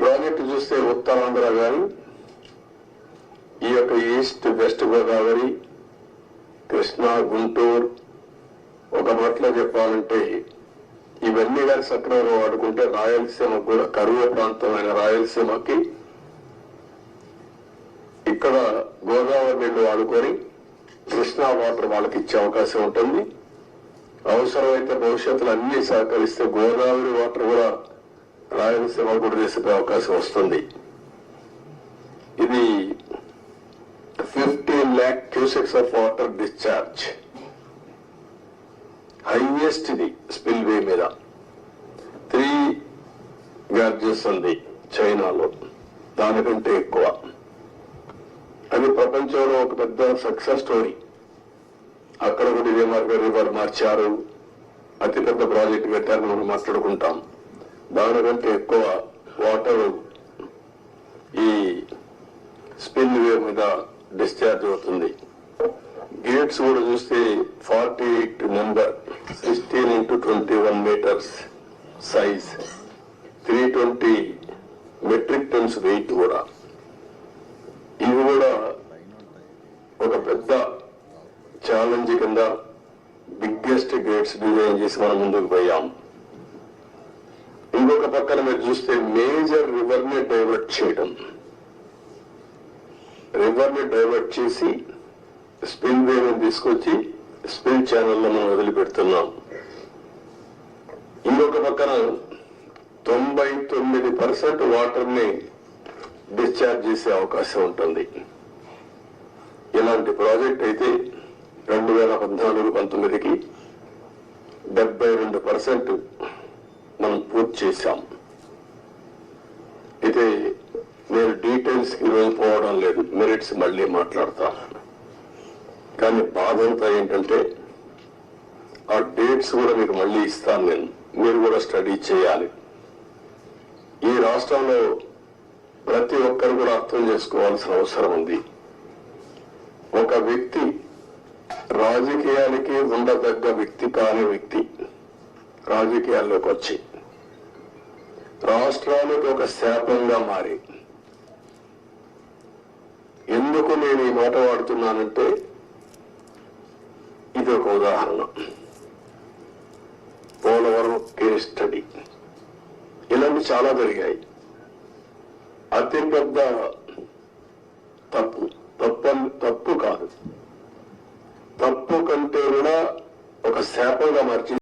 Project చూస్తే ఉత్తరాంధ్ర కానీ ఈ యొక్క ఈస్ట్ వెస్ట్ గోదావరి కృష్ణా గుంటూరు ఒక మాటలో చెప్పాలంటే ఇవన్నీ కానీ సక్రమంగా వాడుకుంటే రాయలసీమ కూడా కరువు ప్రాంతమైన రాయలసీమకి ఇక్కడ గోదావరి నీళ్ళు వాడుకొని కృష్ణా వాటర్ వాళ్ళకి ఇచ్చే అవకాశం ఉంటుంది. అవసరమైతే భవిష్యత్తులో అన్ని సహకరిస్తే గోదావరి వాటర్ కూడా రాయలసీమ కూడా తీసుకునే అవకాశం వస్తుంది. ఇది fifteen lakh cusecs of water discharge. Highest ఇది స్పిల్ వే మీద. త్రీ గార్జెస్ ఉంది చైనాలో. దానికంటే ఎక్కువ. అది ప్రపంచంలో ఒక పెద్ద సక్సెస్ స్టోరీ. అక్కడ కూడా ఇదే మార్గం రివర్ మార్చారు. అతిపెద్ద ప్రాజెక్ట్ కట్టారు మనం మాట్లాడుకుంటాం. దానికంటే ఎక్కువ వాటర్ ఈ స్పిల్ వే మీద డిశ్చార్జ్ అవుతుంది. గేట్స్ కూడా చూస్తే forty eight number sixteen into twenty one metres size three twenty metric tons weight కూడా. ఇవి కూడా ఒక పెద్ద ఛాలెంజ్ కింద బిగ్గెస్ట్ గేట్స్ డిజైన్ చేసి మనం ముందుకు పోయాం. ఇంకొక పక్కన మీరు చూస్తే మేజర్ రివర్ని డైవర్ట్ చేయడం. రివర్ని డైవర్ట్ చేసి స్పిల్ వేని తీసుకొచ్చి స్పిల్ ఛానల్లో మనం వదిలిపెడుతున్నాం. ఇంకొక పక్కన తొంభై తొమ్మిది పర్సెంట్ వాటర్ని డిశ్చార్జ్ చేసే అవకాశం ఉంటుంది. ఇలాంటి ప్రాజెక్ట్ అయితే రెండు వేల పద్నాలుగు పంతొమ్మిదికి డెబ్బై రెండు పర్సెంట్ పూర్తి చేశాం. అయితే నేను డీటెయిల్స్ ఇవ్వకపోవడం ఈరోజు పోవడం లేదు. మెరిట్స్ మళ్ళీ మాట్లాడతా కానీ బాధ అంతా ఏంటంటే ఆ డేట్స్ కూడా మీకు మళ్ళీ ఇస్తాను నేను. మీరు కూడా స్టడీ చేయాలి. ఈ రాష్ట్రంలో ప్రతి ఒక్కరు కూడా అర్థం చేసుకోవాల్సిన అవసరం ఉంది. ఒక వ్యక్తి రాజకీయానికి ఉండదగ్గ వ్యక్తి కాని వ్యక్తి రాజకీయాల్లోకి వచ్చి రాష్ట్రానికి ఒక శాపంగా మారి. ఎందుకు నేను ఈ మాట వాడుతున్నానంటే ఇది ఒక ఉదాహరణ. Polavaram case study. ఇలాంటి చాలా పెరిగాయి అతిపెద్ద తప్పు. తప్పు తప్పు కాదు. తప్పు కంటే కూడా ఒక శాపంగా మార్చి